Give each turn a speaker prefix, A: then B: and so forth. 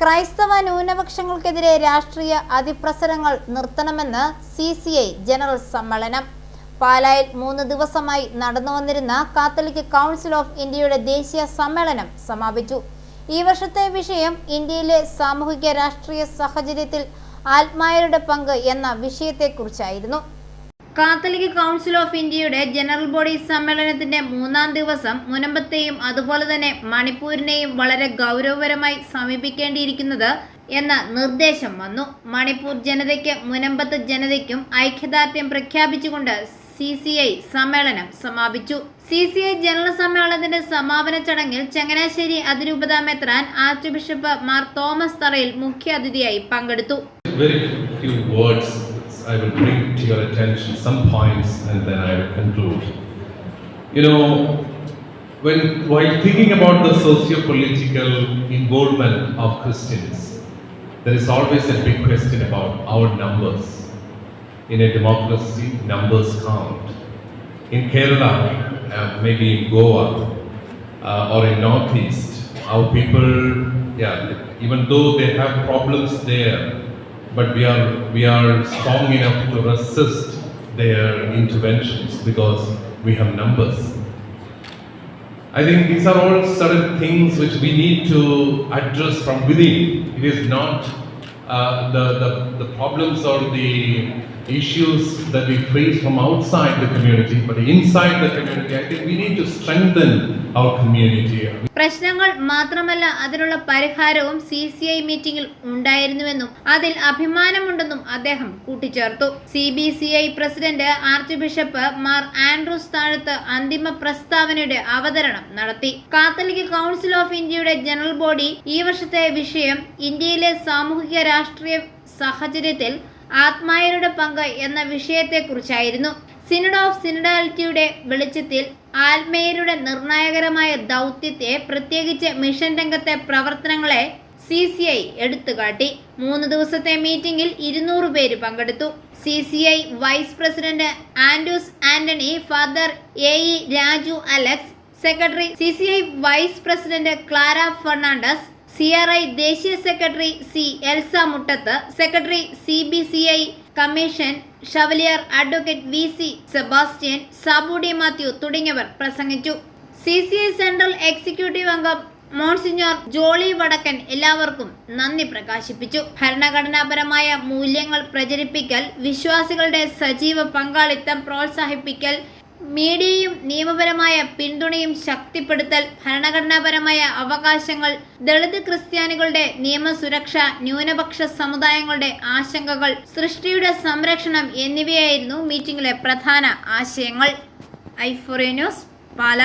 A: ക്രൈസ്തവ ന്യൂനപക്ഷങ്ങൾക്കെതിരെ രാഷ്ട്രീയ അതിപ്രസരങ്ങൾ നിർത്തണമെന്ന് സി സി ഐ ജനറൽ സമ്മേളനം. പാലായിൽ മൂന്ന് ദിവസമായി നടന്നുവന്നിരുന്ന കാത്തലിക് കൗൺസിൽ ഓഫ് ഇന്ത്യയുടെ ദേശീയ സമ്മേളനം സമാപിച്ചു. ഈ വർഷത്തെ വിഷയം ഇന്ത്യയിലെ സാമൂഹിക രാഷ്ട്രീയ സാഹചര്യത്തിൽ ആത്മായരുടെ പങ്ക് എന്ന വിഷയത്തെക്കുറിച്ചായിരുന്നു. കാത്തലിക് കൗൺസിൽ ഓഫ് ഇന്ത്യയുടെ ജനറൽ ബോഡി സമ്മേളനത്തിന്റെ മൂന്നാം ദിവസം മുനമ്പത്തെയും അതുപോലെ തന്നെ മണിപ്പൂരിനെയും വളരെ ഗൗരവപരമായി സമീപിക്കേണ്ടിയിരിക്കുന്നത് എന്ന നിർദ്ദേശം വന്നു. മണിപ്പൂർ ജനതയ്ക്ക് മുനമ്പത്ത് ജനതയ്ക്കും ഐക്യദാർഢ്യം പ്രഖ്യാപിച്ചുകൊണ്ട് സി സി ഐ സമ്മേളനം സമാപിച്ചു. സി സി ഐ ജനറൽ സമ്മേളനത്തിന്റെ സമാപന ചടങ്ങിൽ ചങ്ങനാശ്ശേരി അതിരൂപത മെത്രാൻ ആർച്ച് ബിഷപ്പ് മാർ തോമസ് തറയിൽ മുഖ്യാതിഥിയായി പങ്കെടുത്തു.
B: I will bring to your attention, some points, and then I will conclude. You know, when while thinking about the socio-political involvement of Christians, there is always a big question about our numbers. In a democracy, numbers count. In Kerala, uh, maybe in Goa, uh, or in Northeast, our people, yeah, even though they have problems there, but we are we are strong enough to resist their interventions because we have numbers. I think these are all certain things which we need to address from within. It is not uh, the, the the problems or the issues that we face from outside the community, but inside the community. I think we need to strengthen our community.
A: പ്രശ്നങ്ങൾ മാത്രമല്ല അതിനുള്ള പരിഹാരവും C C I മീറ്റിംഗിൽ ഉണ്ടായിരുന്നുവെന്നും അതിൽ അഭിമാനമുണ്ടെന്നും അദ്ദേഹം കൂട്ടിച്ചേർത്തു C B C I president archbishop Mar Andrews Thazhath അന്തിമ പ്രസ്താവനയുടെ അവതരണം നടത്തി കാത്തലിക് കൗൺസിൽ ഓഫ് ഇന്ത്യയുടെ ജനറൽ ബോഡി ഈ വർഷത്തെ വിഷയം ഇന്ത്യയിലെ സാമൂഹിക രാഷ്ട്രീയ സാഹചര്യത്തിൽ ആത്മായരുടെ പങ്ക് എന്ന വിഷയത്തെക്കുറിച്ചായിരുന്നു. സിനഡ് ഓഫ് സിനഡാലിറ്റിയുടെ വെളിച്ചത്തിൽ ആത്മേയരുടെ നിർണായകരമായ ദൗത്യത്തെ പ്രത്യേകിച്ച് മിഷൻ രംഗത്തെ പ്രവർത്തനങ്ങളെ സി സി ഐ എടുത്തുകാട്ടി. മൂന്ന് ദിവസത്തെ മീറ്റിംഗിൽ ഇരുന്നൂറ് പേര് പങ്കെടുത്തു. C C I vice president Andrews Antony father A E Raju Alex secretary C C I vice president Clara Fernandes C R I ദേശീയ secretary C Elsa Muttath secretary C B C I commission chevalier advocate V C Sebastian സാബുഡി Mathew തുടങ്ങിയവർ പ്രസംഗിച്ചു. C C I central executive അംഗം monsignor Jolly Vadakkan എല്ലാവർക്കും നന്ദി പ്രകാശിപ്പിച്ചു. ഭരണഘടനാപരമായ മൂല്യങ്ങൾ പ്രചരിപ്പിക്കൽ വിശ്വാസികളുടെ സജീവ പങ്കാളിത്തം പ്രോത്സാഹിപ്പിക്കൽ മീഡിയയും നിയമപരമായ പിന്തുണയും ശക്തിപ്പെടുത്തൽ ഭരണഘടനാപരമായ അവകാശങ്ങൾ ദളിത് ക്രിസ്ത്യാനികളുടെ നിയമസുരക്ഷ ന്യൂനപക്ഷ സമുദായങ്ങളുടെ ആശങ്കകൾ സൃഷ്ടിയുടെ സംരക്ഷണം എന്നിവയായിരുന്നു മീറ്റിംഗിലെ പ്രധാന ആശയങ്ങൾ. ഐഫോറിയ ന്യൂസ് പാല.